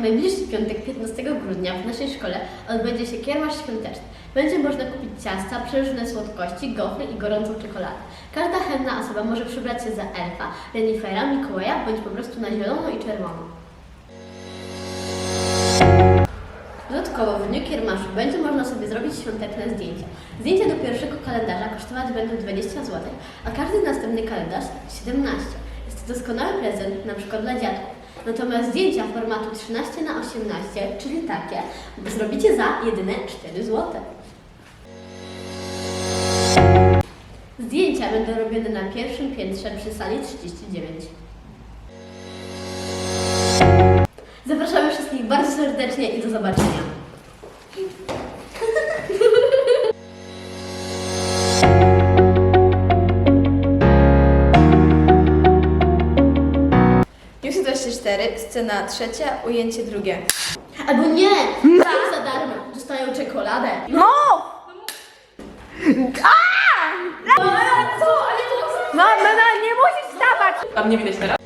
najbliższy piątek 15 grudnia w naszej szkole odbędzie się kiermasz świąteczny. Będzie można kupić ciasta, przeróżne słodkości, gofry i gorącą czekoladę. Każda chętna osoba może przebrać się za elfa, renifera, Mikołaja bądź po prostu na zielono i czerwono. Dodatkowo w dniu kiermaszu będzie można sobie zrobić świąteczne zdjęcia. Zdjęcia do pierwszego kalendarza kosztować będą 20 zł, a każdy następny kalendarz 17. Jest to doskonały prezent, na przykład dla dziadków. Natomiast zdjęcia formatu 13 na 18, czyli takie, zrobicie za jedyne 4 zł. Zdjęcia będą robione na pierwszym piętrze przy sali 39. Zapraszamy wszystkich bardzo serdecznie i do zobaczenia. News 24, scena trzecia, ujęcie drugie. Albo nie! Tak za darmo. Dostają czekoladę. No! A! Co? Ale to No, no, no, nie musisz wstawać! A mnie widać teraz?